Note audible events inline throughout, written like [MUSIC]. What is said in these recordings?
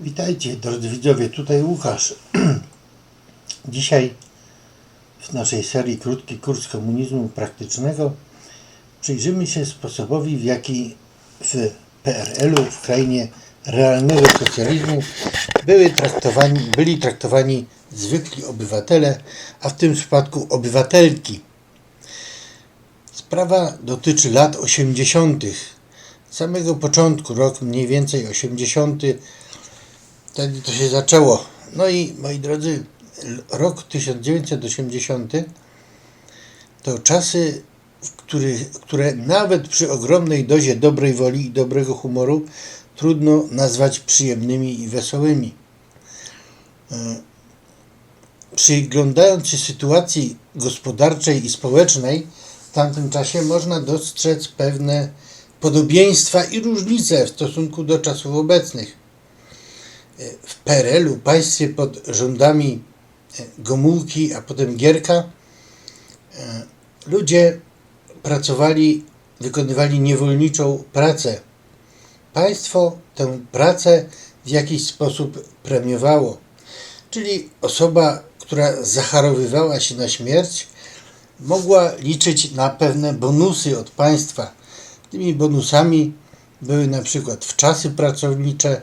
Witajcie drodzy widzowie, tutaj Łukasz. [CLEARS THROAT] Dzisiaj w naszej serii Krótki Kurs Komunizmu Praktycznego przyjrzymy się sposobowi, w jaki w PRL-u, w krainie realnego socjalizmu, były traktowani, byli traktowani zwykli obywatele, a w tym przypadku obywatelki. Sprawa dotyczy lat 80. Samego początku, rok mniej więcej 80. Wtedy to się zaczęło. No i moi drodzy, rok 1980 to czasy, w których, które nawet przy ogromnej dozie dobrej woli i dobrego humoru trudno nazwać przyjemnymi i wesołymi. E, Przyglądając się sytuacji gospodarczej i społecznej w tamtym czasie można dostrzec pewne podobieństwa i różnice w stosunku do czasów obecnych w PRL-u, państwie pod rządami e, Gomułki, a potem Gierka, e, ludzie pracowali, wykonywali niewolniczą pracę. Państwo tę pracę w jakiś sposób premiowało. Czyli osoba, która zacharowywała się na śmierć, mogła liczyć na pewne bonusy od państwa. Tymi bonusami były na przykład wczasy pracownicze,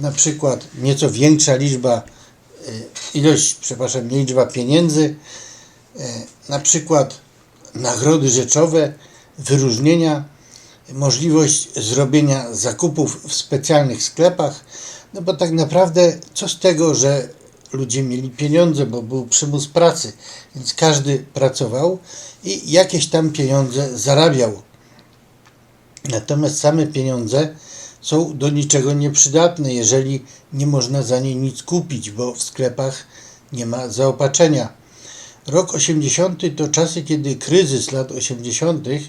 na przykład nieco większa liczba, y, ilość, przepraszam, liczba pieniędzy, y, na przykład nagrody rzeczowe, wyróżnienia, możliwość zrobienia zakupów w specjalnych sklepach, no bo tak naprawdę co z tego, że ludzie mieli pieniądze, bo był przymus pracy, więc każdy pracował i jakieś tam pieniądze zarabiał. Natomiast same pieniądze są do niczego nieprzydatne, jeżeli nie można za nie nic kupić, bo w sklepach nie ma zaopatrzenia. Rok 80 to czasy, kiedy kryzys lat 80., e,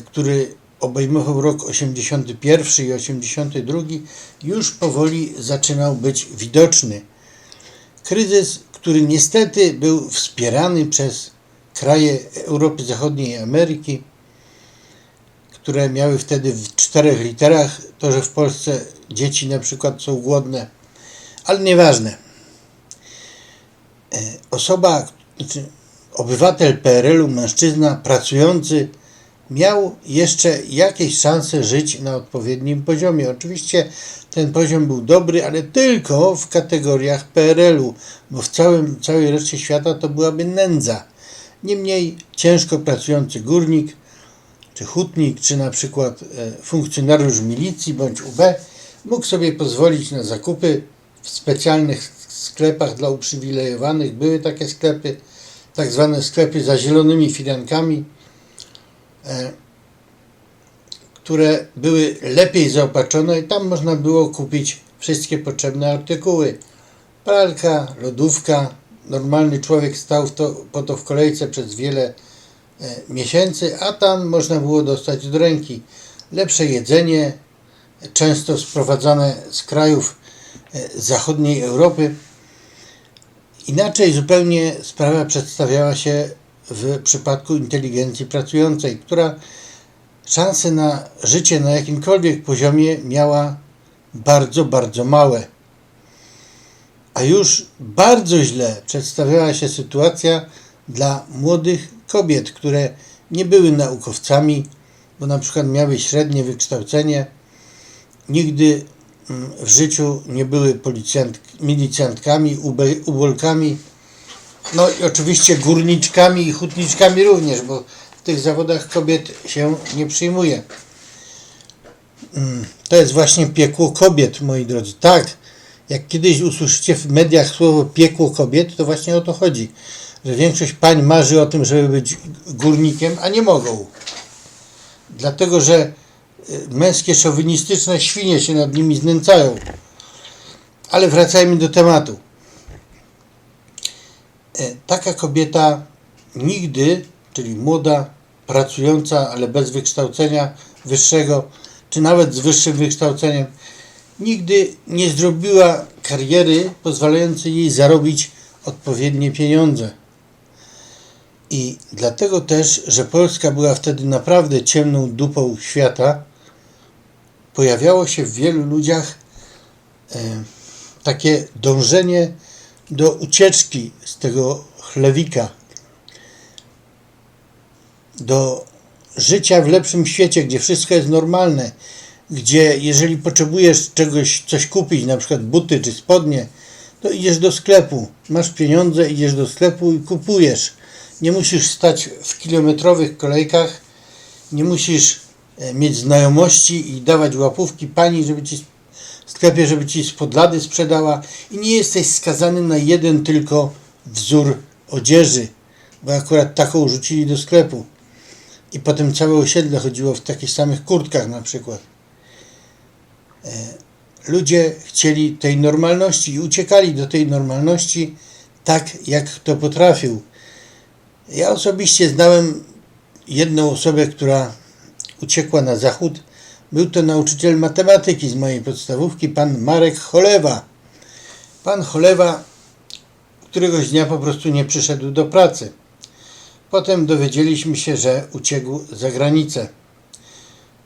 który obejmował rok 81 i 82, już powoli zaczynał być widoczny. Kryzys, który niestety był wspierany przez kraje Europy Zachodniej i Ameryki, które miały wtedy w czterech literach to, że w Polsce dzieci na przykład są głodne, ale nieważne. E, Osoba, znaczy obywatel PRL-u, mężczyzna pracujący, miał jeszcze jakieś szanse żyć na odpowiednim poziomie. Oczywiście ten poziom był dobry, ale tylko w kategoriach PRL-u, bo w całym, całej reszcie świata to byłaby nędza. Niemniej ciężko pracujący górnik czy hutnik, czy na przykład e, funkcjonariusz milicji bądź UB mógł sobie pozwolić na zakupy w specjalnych sklepach dla uprzywilejowanych. Były takie sklepy, tak zwane sklepy za zielonymi filankami, e, które były lepiej zaopatrzone i tam można było kupić wszystkie potrzebne artykuły. Pralka, lodówka. Normalny człowiek stał to, po to w kolejce przez wiele miesięcy, a tam można było dostać do ręki lepsze jedzenie, często sprowadzane z krajów e, zachodniej Europy. Inaczej zupełnie sprawa przedstawiała się w przypadku inteligencji pracującej, która szanse na życie na jakimkolwiek poziomie miała bardzo, bardzo małe. A już bardzo źle przedstawiała się sytuacja dla młodych kobiet, które nie były naukowcami, bo na przykład miały średnie wykształcenie, nigdy mm, w życiu nie były policjant, milicjantkami, ubolkami, no i oczywiście górniczkami i hutniczkami również, bo w tych zawodach kobiet się nie przyjmuje. Mm, To jest właśnie piekło kobiet, moi drodzy. Tak, jak kiedyś usłyszycie w mediach słowo piekło kobiet, to właśnie o to chodzi. Że większość pań marzy o tym, żeby być górnikiem, a nie mogą. Dlatego, że y, męskie szowinistyczne świnie się nad nimi znęcają. Ale wracajmy do tematu. E, Taka kobieta nigdy, czyli młoda, pracująca, ale bez wykształcenia wyższego, czy nawet z wyższym wykształceniem, nigdy nie zrobiła kariery pozwalającej jej zarobić odpowiednie pieniądze. I dlatego też, że Polska była wtedy naprawdę ciemną dupą świata, pojawiało się w wielu ludziach e, takie dążenie do ucieczki z tego chlewika, do życia w lepszym świecie, gdzie wszystko jest normalne, gdzie jeżeli potrzebujesz czegoś, coś kupić, na przykład buty czy spodnie, to idziesz do sklepu, masz pieniądze, idziesz do sklepu i kupujesz. Nie musisz stać w kilometrowych kolejkach, nie musisz e, mieć znajomości i dawać łapówki pani, żeby ci w sklepie, żeby ci spod lady sprzedała i nie jesteś skazany na jeden tylko wzór odzieży, bo akurat taką rzucili do sklepu. I potem całe osiedle chodziło w takich samych kurtkach na przykład. E, Ludzie chcieli tej normalności i uciekali do tej normalności tak, jak kto potrafił. Ja osobiście znałem jedną osobę, która uciekła na zachód. Był to nauczyciel matematyki z mojej podstawówki, pan Marek Cholewa. Pan Cholewa któregoś dnia po prostu nie przyszedł do pracy. Potem dowiedzieliśmy się, że uciekł za granicę.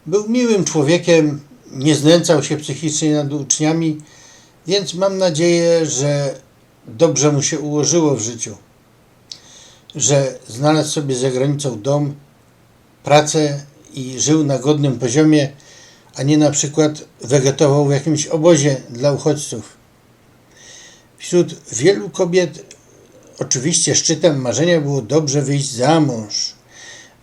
Był miłym człowiekiem, nie znęcał się psychicznie nad uczniami, więc mam nadzieję, że dobrze mu się ułożyło w życiu. Że znalazł sobie za granicą dom, pracę i żył na godnym poziomie, a nie na przykład wegetował w jakimś obozie dla uchodźców. Wśród wielu kobiet oczywiście szczytem marzenia było dobrze wyjść za mąż.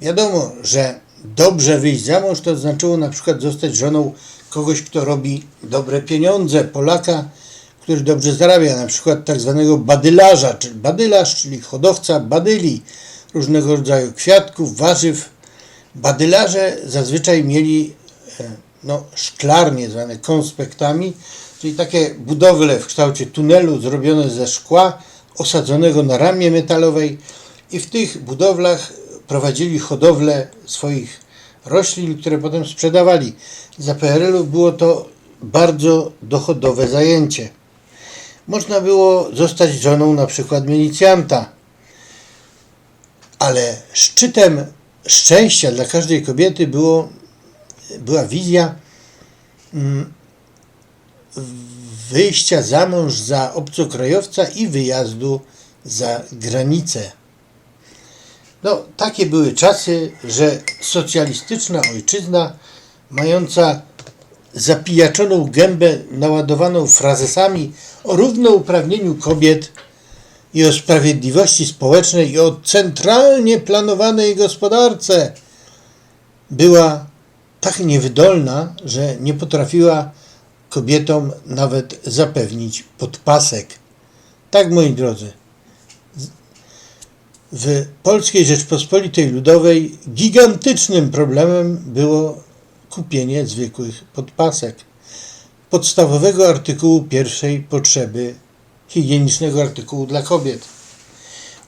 Wiadomo, że dobrze wyjść za mąż to znaczyło na przykład zostać żoną kogoś, kto robi dobre pieniądze, Polaka, który dobrze zarabia, na przykład tak zwanego badylarza, czyli badylarz, czyli hodowca badyli, różnego rodzaju kwiatków, warzyw. Badylarze zazwyczaj mieli e, no, szklarnie zwane konspektami, czyli takie budowle w kształcie tunelu zrobione ze szkła, osadzonego na ramie metalowej i w tych budowlach prowadzili hodowlę swoich roślin, które potem sprzedawali. Za PRL-u było to bardzo dochodowe zajęcie. Można było zostać żoną na przykład milicjanta, ale szczytem szczęścia dla każdej kobiety było, była wizja mm, wyjścia za mąż za obcokrajowca i wyjazdu za granicę. No, takie były czasy, że socjalistyczna ojczyzna, mająca zapijaczoną gębę naładowaną frazesami o równouprawnieniu kobiet i o sprawiedliwości społecznej i o centralnie planowanej gospodarce, była tak niewydolna, że nie potrafiła kobietom nawet zapewnić podpasek. Tak, moi drodzy, w Polskiej Rzeczpospolitej Ludowej gigantycznym problemem było kupienie zwykłych podpasek, podstawowego artykułu pierwszej potrzeby higienicznego artykułu dla kobiet.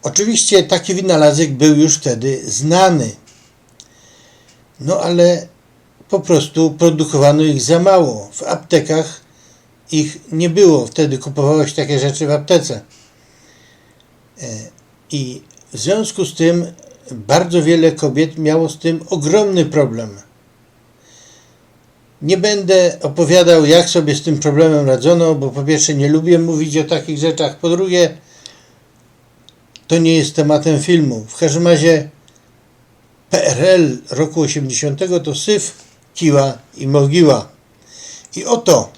Oczywiście taki wynalazek był już wtedy znany, no ale po prostu produkowano ich za mało. W aptekach ich nie było. Wtedy kupowałeś takie rzeczy w aptece. E, I w związku z tym bardzo wiele kobiet miało z tym ogromny problem. Nie będę opowiadał, jak sobie z tym problemem radzono, bo po pierwsze nie lubię mówić o takich rzeczach, po drugie to nie jest tematem filmu. W każdym razie PRL roku 80 to syf, kiła i mogiła. I oto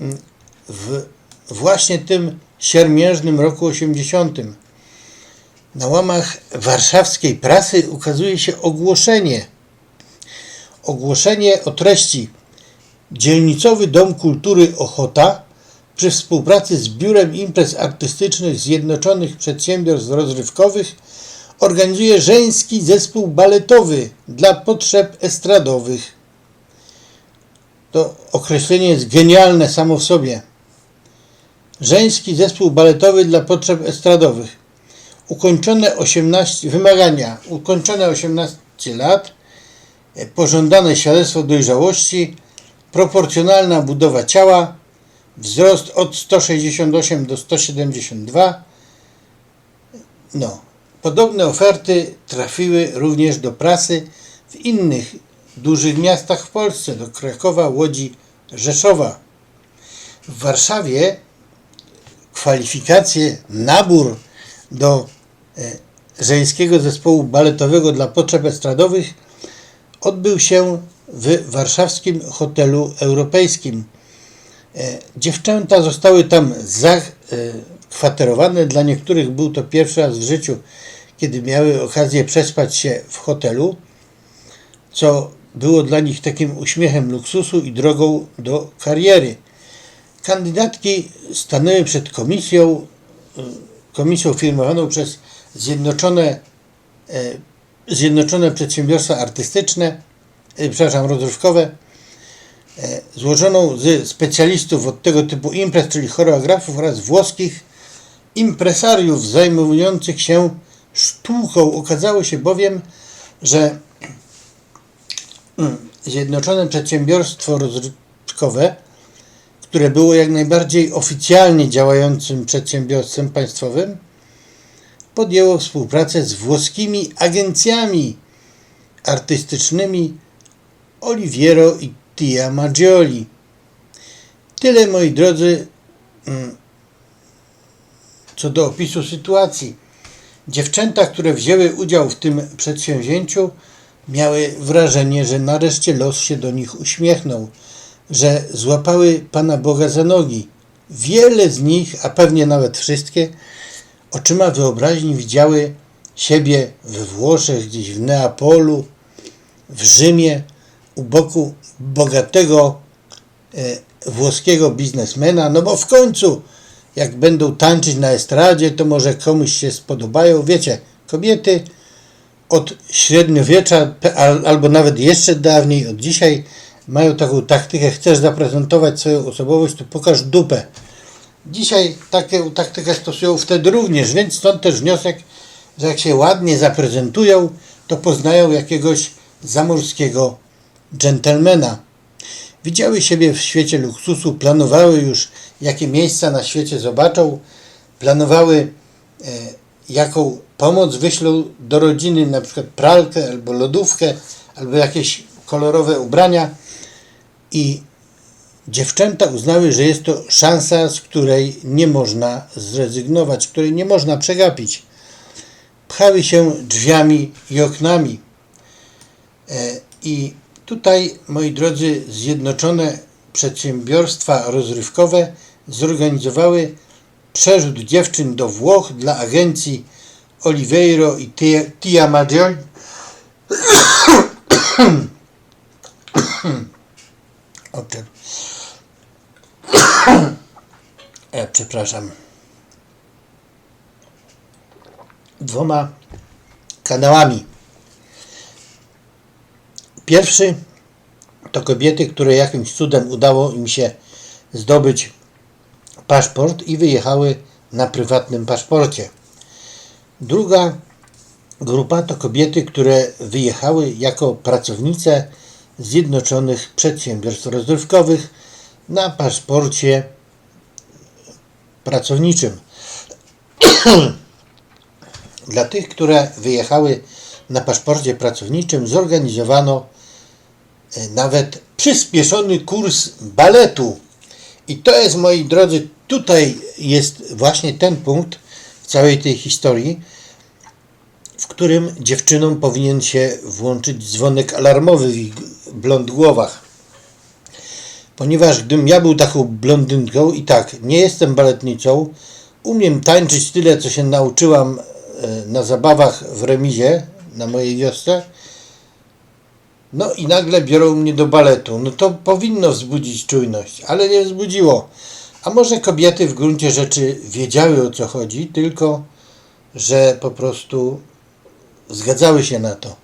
mm, w właśnie tym siermiężnym roku 80 na łamach warszawskiej prasy ukazuje się ogłoszenie. Ogłoszenie o treści Dzielnicowy Dom Kultury Ochota przy współpracy z Biurem Imprez Artystycznych Zjednoczonych Przedsiębiorstw Rozrywkowych organizuje żeński zespół baletowy dla potrzeb estradowych. To określenie jest genialne samo w sobie. Żeński zespół baletowy dla potrzeb estradowych ukończone 18, wymagania, ukończone 18 lat, pożądane świadectwo dojrzałości, proporcjonalna budowa ciała, wzrost od 168 do 172. No, podobne oferty trafiły również do prasy w innych dużych miastach w Polsce, do Krakowa, Łodzi, Rzeszowa. W Warszawie kwalifikacje, nabór do e, żeńskiego zespołu baletowego dla potrzeb estradowych odbył się w warszawskim hotelu europejskim. E, Dziewczęta zostały tam zakwaterowane. Dla niektórych był to pierwszy raz w życiu, kiedy miały okazję przespać się w hotelu, co było dla nich takim uśmiechem luksusu i drogą do kariery. Kandydatki stanęły przed komisją, y, komisją firmowaną przez Zjednoczone, e, Zjednoczone Przedsiębiorstwa Artystyczne, e, przepraszam, rozrywkowe, e, złożoną z specjalistów od tego typu imprez, czyli choreografów oraz włoskich impresariów zajmujących się sztuką. Okazało się bowiem, że mm, Zjednoczone Przedsiębiorstwo Rozrywkowe, które było jak najbardziej oficjalnie działającym przedsiębiorstwem państwowym, podjęło współpracę z włoskimi agencjami artystycznymi Oliviero i Tia Maggioli. Tyle, moi drodzy, mm, co do opisu sytuacji. Dziewczęta, które wzięły udział w tym przedsięwzięciu, miały wrażenie, że nareszcie los się do nich uśmiechnął, że złapały Pana Boga za nogi. Wiele z nich, a pewnie nawet wszystkie, oczyma wyobraźni widziały siebie we Włoszech, gdzieś w Neapolu, w Rzymie, u boku bogatego e, włoskiego biznesmena, no bo w końcu jak będą tańczyć na estradzie, to może komuś się spodobają. Wiecie, kobiety od średniowiecza al- albo nawet jeszcze dawniej, od dzisiaj mają taką taktykę, chcesz zaprezentować swoją osobowość, to pokaż dupę. Dzisiaj taką taktykę stosują wtedy również, więc stąd też wniosek, że jak się ładnie zaprezentują, to poznają jakiegoś zamorskiego dżentelmena. Widziały siebie w świecie luksusu, planowały już, jakie miejsca na świecie zobaczą, planowały, e, jaką pomoc wyślą do rodziny, na przykład pralkę albo lodówkę, albo jakieś kolorowe ubrania i dziewczęta uznały, że jest to szansa, z której nie można zrezygnować, której nie można przegapić. Pchały się drzwiami i oknami. E, I tutaj, moi drodzy, Zjednoczone Przedsiębiorstwa Rozrywkowe zorganizowały przerzut dziewczyn do Włoch dla agencji Oliveiro i Tia, Maggiore. [COUGHS] [COUGHS] E, przepraszam. Dwoma kanałami. Pierwszy to kobiety, które jakimś cudem udało im się zdobyć paszport i wyjechały na prywatnym paszporcie. Druga grupa to kobiety, które wyjechały jako pracownice Zjednoczonych Przedsiębiorstw Rozrywkowych na paszporcie pracowniczym. [CLEARS THROAT] Dla tych, które wyjechały na paszporcie pracowniczym, zorganizowano nawet przyspieszony kurs baletu. I to jest, moi drodzy, tutaj jest właśnie ten punkt w całej tej historii, w którym dziewczynom powinien się włączyć dzwonek alarmowy w ich blond głowach. Ponieważ gdybym ja był taką blondynką i tak, nie jestem baletnicą, umiem tańczyć tyle, co się nauczyłam e, na zabawach w remizie na mojej wiosce, no i nagle biorą mnie do baletu. No to powinno wzbudzić czujność, ale nie wzbudziło. A może kobiety w gruncie rzeczy wiedziały o co chodzi, tylko że po prostu zgadzały się na to.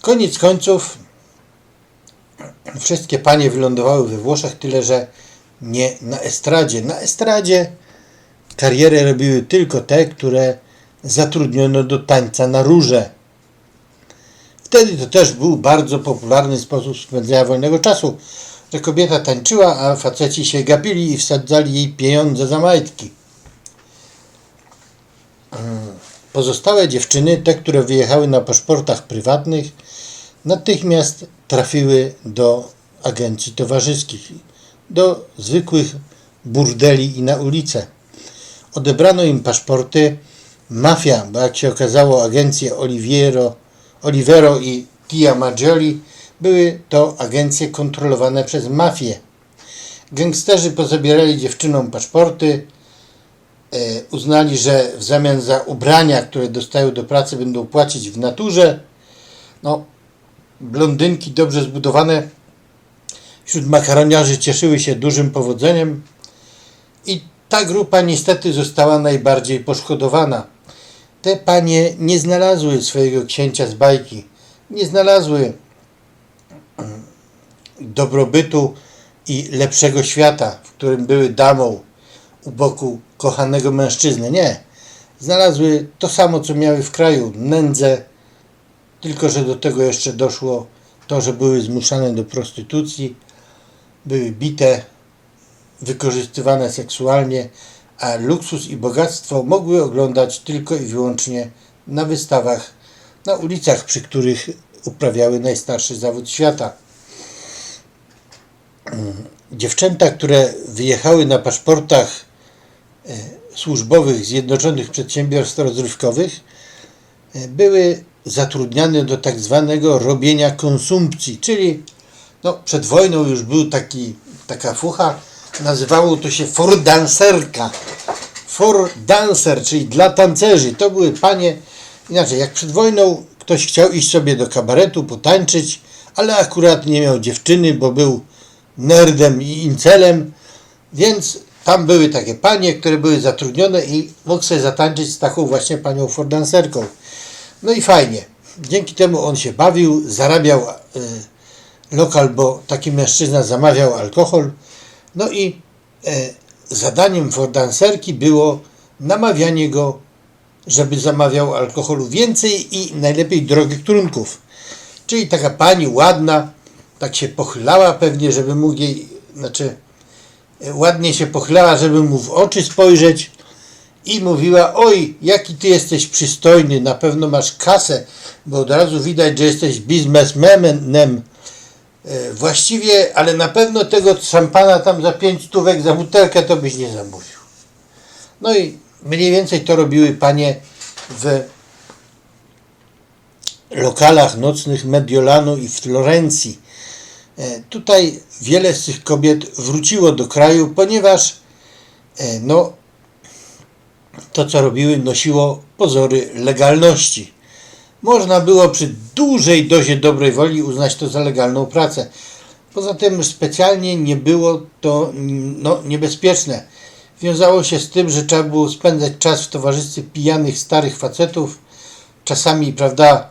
Koniec końców wszystkie panie wylądowały we Włoszech, tyle że nie na estradzie. Na estradzie karierę robiły tylko te, które zatrudniono do tańca na róże. Wtedy to też był bardzo popularny sposób spędzania wolnego czasu, że kobieta tańczyła, a faceci się gapili i wsadzali jej pieniądze za majtki. Pozostałe dziewczyny, te, które wyjechały na paszportach prywatnych, natychmiast trafiły do agencji towarzyskich, do zwykłych burdeli i na ulicę. Odebrano im paszporty. Mafia, bo jak się okazało, agencje Oliviero, Olivero i Tia Maggioli były to agencje kontrolowane przez mafię. Gangsterzy pozabierali dziewczynom paszporty, e, uznali, że w zamian za ubrania, które dostają do pracy, będą płacić w naturze. No, blondynki dobrze zbudowane wśród makaroniarzy cieszyły się dużym powodzeniem i ta grupa niestety została najbardziej poszkodowana. Te panie nie znalazły swojego księcia z bajki, nie znalazły mm, dobrobytu i lepszego świata, w którym były damą u boku kochanego mężczyzny. Nie. Znalazły to samo, co miały w kraju nędzę, tylko że do tego jeszcze doszło to, że były zmuszane do prostytucji, były bite, wykorzystywane seksualnie, a luksus i bogactwo mogły oglądać tylko i wyłącznie na wystawach, na ulicach, przy których uprawiały najstarszy zawód świata. Dziewczęta, które wyjechały na paszportach e, służbowych Zjednoczonych Przedsiębiorstw Rozrywkowych, e, były zatrudniane do tak zwanego robienia konsumpcji, czyli no, przed wojną już był taki, taka fucha, nazywało to się for dancerka. For dancer, czyli dla tancerzy. To były panie, inaczej, jak przed wojną ktoś chciał iść sobie do kabaretu, potańczyć, ale akurat nie miał dziewczyny, bo był nerdem i incelem, więc tam były takie panie, które były zatrudnione i mógł sobie zatańczyć z taką właśnie panią fordanserką. No i fajnie. Dzięki temu on się bawił, zarabiał y, lokal, bo taki mężczyzna zamawiał alkohol. No i e, zadaniem fordanserki było namawianie go, żeby zamawiał alkoholu więcej i najlepiej drogich trunków. Czyli taka pani ładna, tak się pochylała pewnie, żeby mógł jej, znaczy e, ładnie się pochylała, żeby mu w oczy spojrzeć i mówiła, oj, jaki ty jesteś przystojny, na pewno masz kasę, bo od razu widać, że jesteś biznesmenem. E, Właściwie, ale na pewno tego szampana tam za pięć stówek za butelkę to byś nie zamówił. No i mniej więcej to robiły panie w lokalach nocnych Mediolanu i w Florencji. E, Tutaj wiele z tych kobiet wróciło do kraju, ponieważ e, no, to, co robiły, nosiło pozory legalności. Można było przy dużej dozie dobrej woli uznać to za legalną pracę. Poza tym specjalnie nie było to no, niebezpieczne. Wiązało się z tym, że trzeba było spędzać czas w towarzystwie pijanych starych facetów. Czasami, prawda,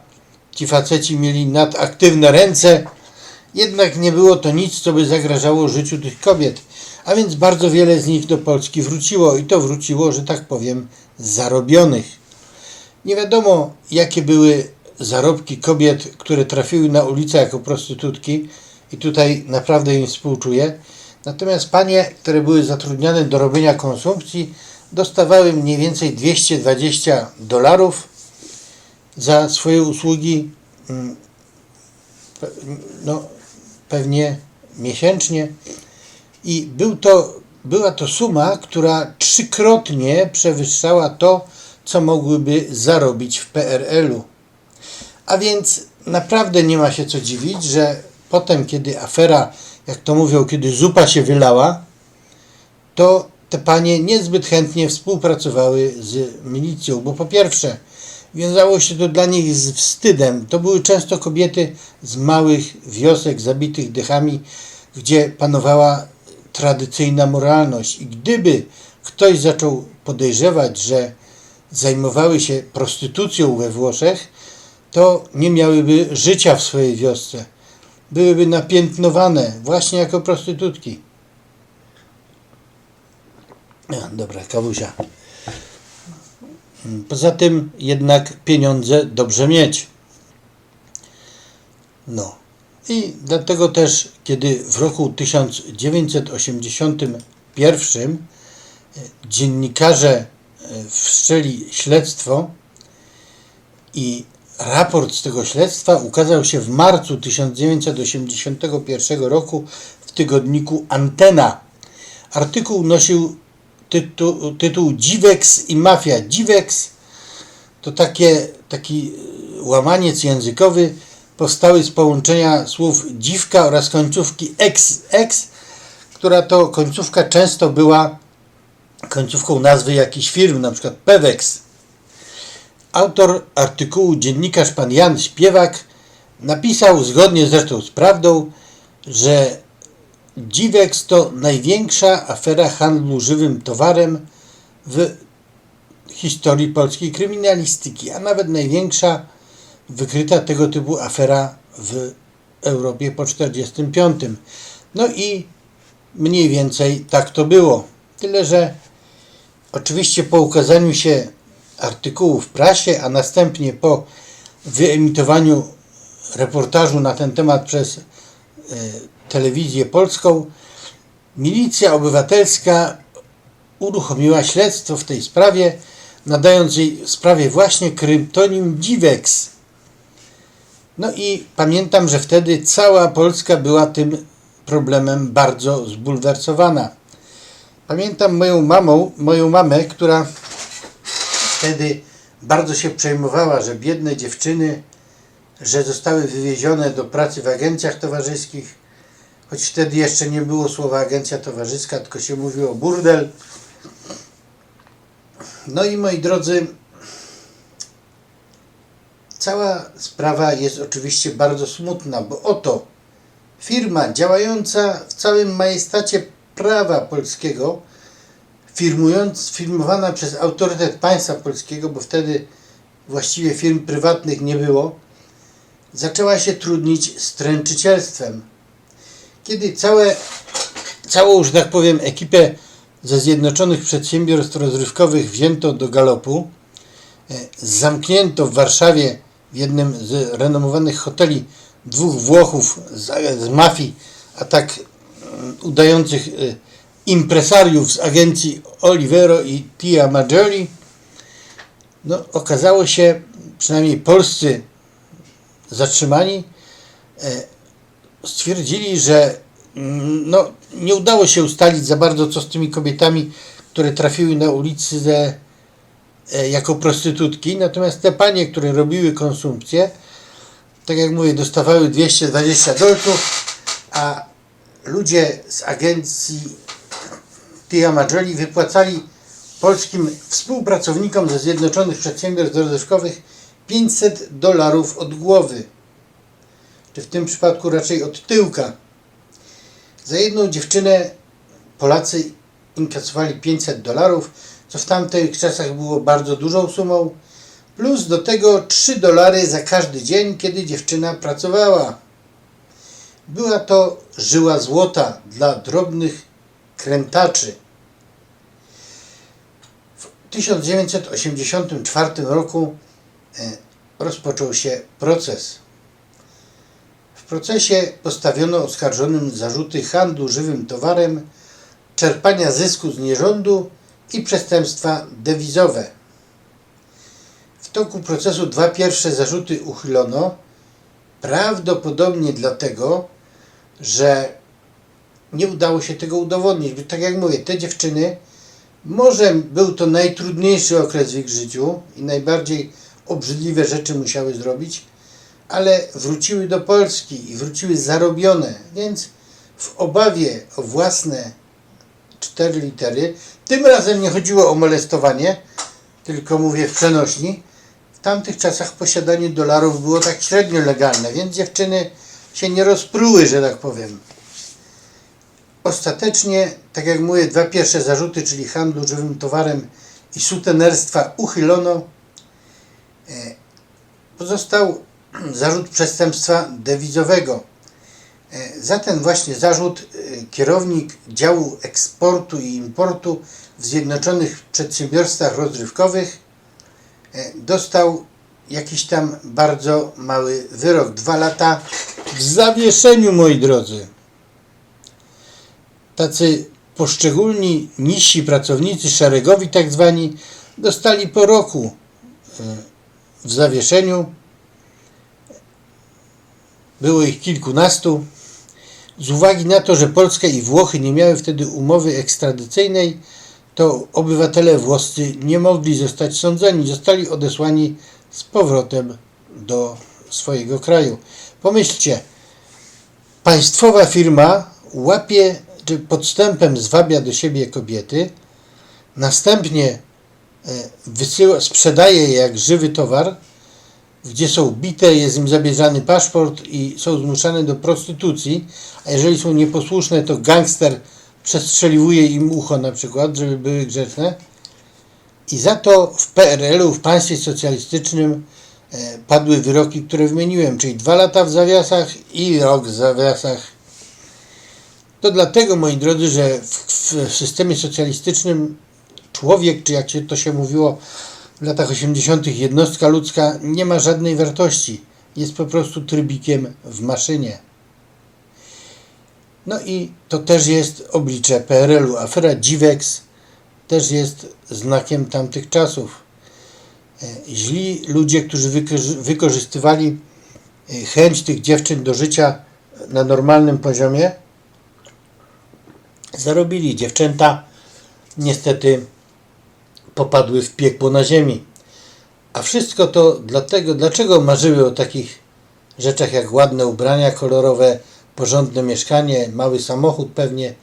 ci faceci mieli nadaktywne ręce, jednak nie było to nic, co by zagrażało życiu tych kobiet. A więc bardzo wiele z nich do Polski wróciło i to wróciło, że tak powiem, zarobionych. Nie wiadomo, jakie były zarobki kobiet, które trafiły na ulicę jako prostytutki i tutaj naprawdę im współczuję. Natomiast panie, które były zatrudniane do robienia konsumpcji, dostawały mniej więcej 220 dolarów za swoje usługi, mm, no, pewnie miesięcznie. I był to, była to suma, która trzykrotnie przewyższała to, co mogłyby zarobić w PRL-u. A więc naprawdę nie ma się co dziwić, że potem, kiedy afera, jak to mówią, kiedy zupa się wylała, to te panie niezbyt chętnie współpracowały z milicją, bo po pierwsze, wiązało się to dla nich z wstydem. To były często kobiety z małych wiosek zabitych dechami, gdzie panowała tradycyjna moralność. I gdyby ktoś zaczął podejrzewać, że zajmowały się prostytucją we Włoszech, to nie miałyby życia w swojej wiosce. Byłyby napiętnowane właśnie jako prostytutki. Dobra, kawusia. Poza tym jednak pieniądze dobrze mieć. No. I dlatego też, kiedy w roku 1981 dziennikarze e, wszczęli śledztwo i raport z tego śledztwa ukazał się w marcu 1981 roku w tygodniku Antena. Artykuł nosił tytuł, tytuł Dziwex i mafia. Dziwex to takie, taki y, łamaniec językowy powstały z połączenia słów dziwka oraz końcówki ex, ex, która to końcówka często była końcówką nazwy jakichś firm, na przykład Pewex. Autor artykułu, dziennikarz pan Jan Śpiewak, napisał, zgodnie zresztą z prawdą, że Dziwex to największa afera handlu żywym towarem w historii polskiej kryminalistyki, a nawet największa wykryta tego typu afera w Europie po 1945. No i mniej więcej tak to było. Tyle, że oczywiście po ukazaniu się artykułu w prasie, a następnie po wyemitowaniu reportażu na ten temat przez e, telewizję polską, milicja obywatelska uruchomiła śledztwo w tej sprawie, nadając jej sprawie właśnie kryptonim Dziwex. No i pamiętam, że wtedy cała Polska była tym problemem bardzo zbulwersowana. Pamiętam moją mamą, moją mamę, która wtedy bardzo się przejmowała, że biedne dziewczyny, że zostały wywiezione do pracy w agencjach towarzyskich, choć wtedy jeszcze nie było słowa agencja towarzyska, tylko się mówiło burdel. No i moi drodzy, cała sprawa jest oczywiście bardzo smutna, bo oto firma działająca w całym majestacie prawa polskiego, firmując, firmowana przez autorytet państwa polskiego, bo wtedy właściwie firm prywatnych nie było, zaczęła się trudnić stręczycielstwem. Kiedy całe, całą, że tak powiem, ekipę ze Zjednoczonych Przedsiębiorstw Rozrywkowych wzięto do galopu, e, zamknięto w Warszawie w jednym z renomowanych hoteli dwóch Włochów z, z mafii, a tak udających y, impresariów z agencji Olivero i Tia Maggiori, no, okazało się, przynajmniej polscy zatrzymani, e, stwierdzili, że mm, no, nie udało się ustalić za bardzo, co z tymi kobietami, które trafiły na ulicy ze, e, jako prostytutki, natomiast te panie, które robiły konsumpcję, tak jak mówię, dostawały 220 dolców, a ludzie z agencji Tia Maggioli wypłacali polskim współpracownikom ze Zjednoczonych Przedsiębiorstw Rozrywkowych 500 dolarów od głowy, czy w tym przypadku raczej od tyłka. Za jedną dziewczynę Polacy inkasowali 500 dolarów, co w tamtych czasach było bardzo dużą sumą, plus do tego 3 dolary za każdy dzień, kiedy dziewczyna pracowała. Była to żyła złota dla drobnych krętaczy. W 1984 roku e, rozpoczął się proces. W procesie postawiono oskarżonym zarzuty handlu żywym towarem, czerpania zysku z nierządu i przestępstwa dewizowe. W toku procesu dwa pierwsze zarzuty uchylono, prawdopodobnie dlatego, że nie udało się tego udowodnić. Bo tak jak mówię, te dziewczyny, może był to najtrudniejszy okres w ich życiu i najbardziej obrzydliwe rzeczy musiały zrobić, ale wróciły do Polski i wróciły zarobione, więc w obawie o własne cztery litery, tym razem nie chodziło o molestowanie, tylko mówię w przenośni, tamtych czasach posiadanie dolarów było tak średnio legalne, więc dziewczyny się nie rozpruły, że tak powiem. Ostatecznie, tak jak mówię, dwa pierwsze zarzuty, czyli handlu żywym towarem i sutenerstwa uchylono. E, Pozostał [CLEARS THROAT] zarzut przestępstwa dewizowego. E, Za ten właśnie zarzut e, kierownik działu eksportu i importu w Zjednoczonych Przedsiębiorstwach Rozrywkowych dostał jakiś tam bardzo mały wyrok. Dwa lata w zawieszeniu, moi drodzy. Tacy poszczególni niżsi pracownicy, szeregowi tak zwani, dostali po roku e, w zawieszeniu. Było ich kilkunastu. Z uwagi na to, że Polska i Włochy nie miały wtedy umowy ekstradycyjnej, to obywatele włoscy nie mogli zostać sądzeni, zostali odesłani z powrotem do swojego kraju. Pomyślcie, państwowa firma łapie, czy podstępem zwabia do siebie kobiety, następnie e, wysyła, sprzedaje je jak żywy towar, gdzie są bite, jest im zabierany paszport i są zmuszane do prostytucji, a jeżeli są nieposłuszne, to gangster przestrzeliwuje im ucho na przykład, żeby były grzeczne. I za to w PRL-u, w państwie socjalistycznym e, padły wyroki, które wymieniłem, czyli dwa lata w zawiasach i rok w zawiasach. To dlatego, moi drodzy, że w, w systemie socjalistycznym człowiek, czy jak się to się mówiło w latach 80., jednostka ludzka nie ma żadnej wartości. Jest po prostu trybikiem w maszynie. No i to też jest oblicze PRL-u. Afera Dziwex też jest znakiem tamtych czasów. E, Źli ludzie, którzy wykorzy- wykorzystywali e, chęć tych dziewczyn do życia na normalnym poziomie, zarobili. Dziewczęta niestety popadły w piekło na ziemi. A wszystko to dlatego, dlaczego marzyły o takich rzeczach jak ładne ubrania kolorowe, porządne mieszkanie, mały samochód pewnie,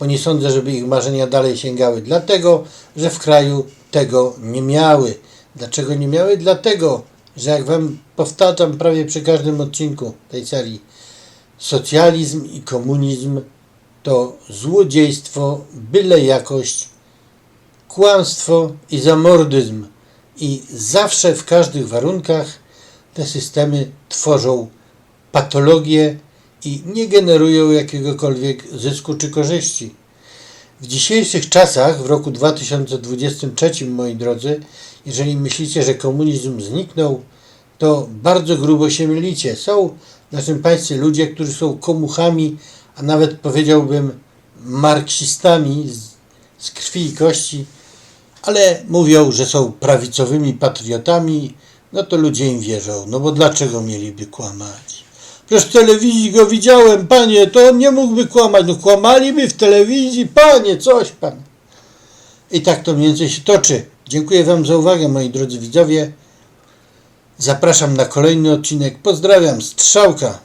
bo nie sądzę, żeby ich marzenia dalej sięgały. Dlatego, że w kraju tego nie miały. Dlaczego nie miały? Dlatego, że jak Wam powtarzam prawie przy każdym odcinku tej serii, socjalizm i komunizm to złodziejstwo, byle jakość, kłamstwo i zamordyzm. I zawsze w każdych warunkach te systemy tworzą patologię i nie generują jakiegokolwiek zysku czy korzyści. W dzisiejszych czasach, w roku 2023, moi drodzy, jeżeli myślicie, że komunizm zniknął, to bardzo grubo się mylicie. Są w naszym państwie ludzie, którzy są komuchami, a nawet powiedziałbym marksistami z, krwi i kości, ale mówią, że są prawicowymi patriotami, no to ludzie im wierzą. No bo dlaczego mieliby kłamać? Przecież w telewizji go widziałem, panie, to on nie mógłby kłamać. No kłamaliby w telewizji, panie, coś pan. I tak to mniej więcej się toczy. Dziękuję Wam za uwagę, moi drodzy widzowie. Zapraszam na kolejny odcinek. Pozdrawiam, strzałka.